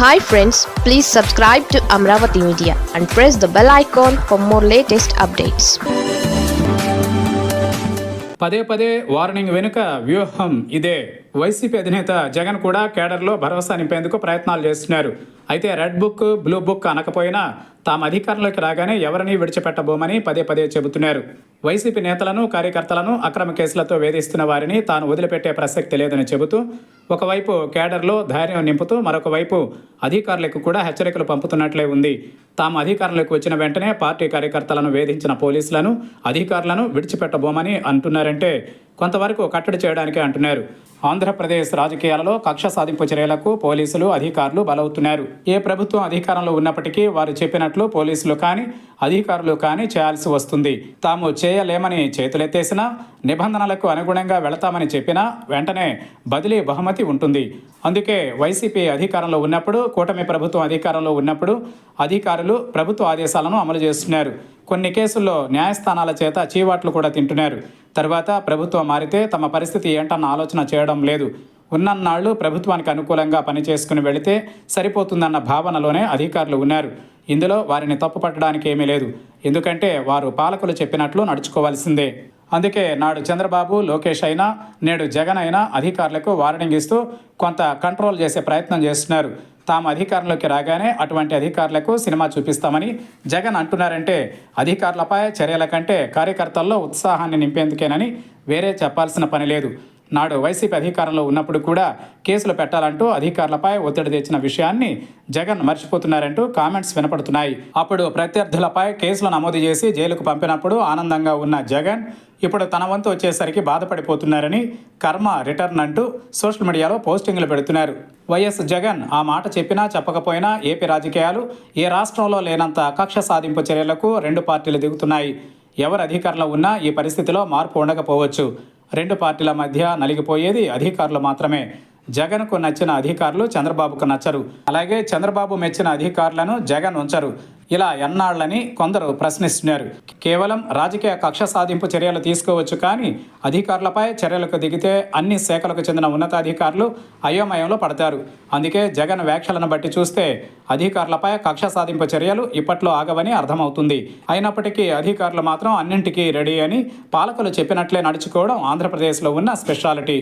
Hi friends please subscribe to Amaravati media and press the bell icon for more latest updates పదే పదే warning వెనుక వ్యూహం ఇదే. YCP అధినేత జగన్ కూడా కేడర్లో భరోసా నింపేందుకు ప్రయత్నాలు చేస్తున్నారు. అయితే రెడ్ బుక్ బ్లూ బుక్ అనకపోయినా తాము అధికారంలోకి రాగానే ఎవరిని విడిచిపెట్టబోమని పదే పదే చెబుతున్నారు. వైసీపీ నేతలను కార్యకర్తలను అక్రమ కేసులతో వేధిస్తున్న వారిని తాను వదిలిపెట్టే ప్రసక్తి లేదని చెబుతూ ఒకవైపు కేడర్లో ధైర్యం నింపుతూ మరొక వైపు అధికారులకు కూడా హెచ్చరికలు పంపుతున్నట్లే ఉంది. తాము అధికారంలోకి వచ్చిన వెంటనే పార్టీ కార్యకర్తలను వేధించిన పోలీసులను అధికారులను విడిచిపెట్టబోమని అంటున్నారంటే కొంతవరకు కట్టడి చేయడానికి అంటున్నారు. ఆంధ్రప్రదేశ్ రాజకీయాలలో కక్ష సాధింపు చర్యలకు పోలీసులు అధికారులు బలవుతున్నారు. ఏ ప్రభుత్వం అధికారంలో ఉన్నప్పటికీ వారు చెప్పినట్లు పోలీసులు కానీ అధికారులు కానీ చేయాల్సి వస్తుంది. తాము చేయలేమని చేతులెత్తేసినా నిబంధనలకు అనుగుణంగా వెళతామని చెప్పినా వెంటనే బదిలీ బహుమతి ఉంటుంది. అందుకే వైసీపీ అధికారంలో ఉన్నప్పుడు కూటమి ప్రభుత్వం అధికారంలో ఉన్నప్పుడు అధికారులు ప్రభుత్వ ఆదేశాలను అమలు చేస్తున్నారు. కొన్ని కేసుల్లో న్యాయస్థానాల చేత చీవాట్లు కూడా తింటున్నారు. తర్వాత ప్రభుత్వం మారితే తమ పరిస్థితి ఏంటన్న ఆలోచన చేయడం లేదు. ఉన్నన్నాళ్ళు ప్రభుత్వానికి అనుకూలంగా పనిచేసుకుని వెళితే సరిపోతుందన్న భావనలోనే అధికారులు ఉన్నారు. ఇందులో వారిని తప్పుపట్టడానికి ఏమీ లేదు. ఎందుకంటే వారు పాలకులు చెప్పినట్లు నడుచుకోవాల్సిందే. అందుకే నాడు చంద్రబాబు లోకేష్ అయినా నేడు జగన్ అయినా అధికారులకు వార్నింగ్ ఇస్తూ కొంత కంట్రోల్ చేసే ప్రయత్నం చేస్తున్నారు. తాము అధికారంలోకి రాగానే అటువంటి అధికారులకు సినిమా చూపిస్తామని జగన్ అంటున్నారంటే అధికారులపై చర్యల కంటే కార్యకర్తల్లో ఉత్సాహాన్ని నింపేందుకేనని వేరే చెప్పాల్సిన పని లేదు. నాడు వైసీపీ అధికారంలో ఉన్నప్పుడు కూడా కేసులు పెట్టాలంటూ అధికారులపై ఒత్తిడి తెచ్చిన విషయాన్ని జగన్ మర్చిపోతున్నారంటూ కామెంట్స్ వినపడుతున్నాయి. అప్పుడు ప్రత్యర్థులపై కేసులు నమోదు చేసి జైలుకు పంపినప్పుడు ఆనందంగా ఉన్న జగన్ ఇప్పుడు తన వంతు వచ్చేసరికి బాధపడిపోతున్నారని కర్మ రిటర్న్ అంటూ సోషల్ మీడియాలో పోస్టింగ్లు పెడుతున్నారు. వైఎస్ జగన్ ఆ మాట చెప్పినా చెప్పకపోయినా ఏపీ రాజకీయాలు ఏ రాష్ట్రంలో లేనంత కక్ష సాధింపు చర్యలకు రెండు పార్టీలు దిగుతున్నాయి. ఎవరు అధికారంలో ఉన్నా ఈ పరిస్థితిలో మార్పు ఉండకపోవచ్చు. రెండు పార్టీల మధ్య నలిగిపోయేది అధికారులు మాత్రమే. జగన్కు నచ్చిన అధికారులు చంద్రబాబుకు నచ్చరు. అలాగే చంద్రబాబు మెచ్చిన అధికారులను జగన్ ఉంచరు. ఇలా ఎన్నాళ్ళని కొందరు ప్రశ్నిస్తున్నారు. కేవలం రాజకీయ కక్ష సాధింపు చర్యలు తీసుకోవచ్చు కానీ అధికారులపై చర్యలకు దిగితే అన్ని శాఖలకు చెందిన ఉన్నతాధికారులు అయోమయంలో పడతారు. అందుకే జగన్ వ్యాఖ్యలను బట్టి చూస్తే అధికారులపై కక్ష సాధింపు చర్యలు ఇప్పట్లో ఆగవని అర్థమవుతుంది. అయినప్పటికీ అధికారులు మాత్రం అన్నింటికీ రెడీ అని పాలకులు చెప్పినట్లే నడుచుకోవడం ఆంధ్రప్రదేశ్లో ఉన్న స్పెషాలిటీ.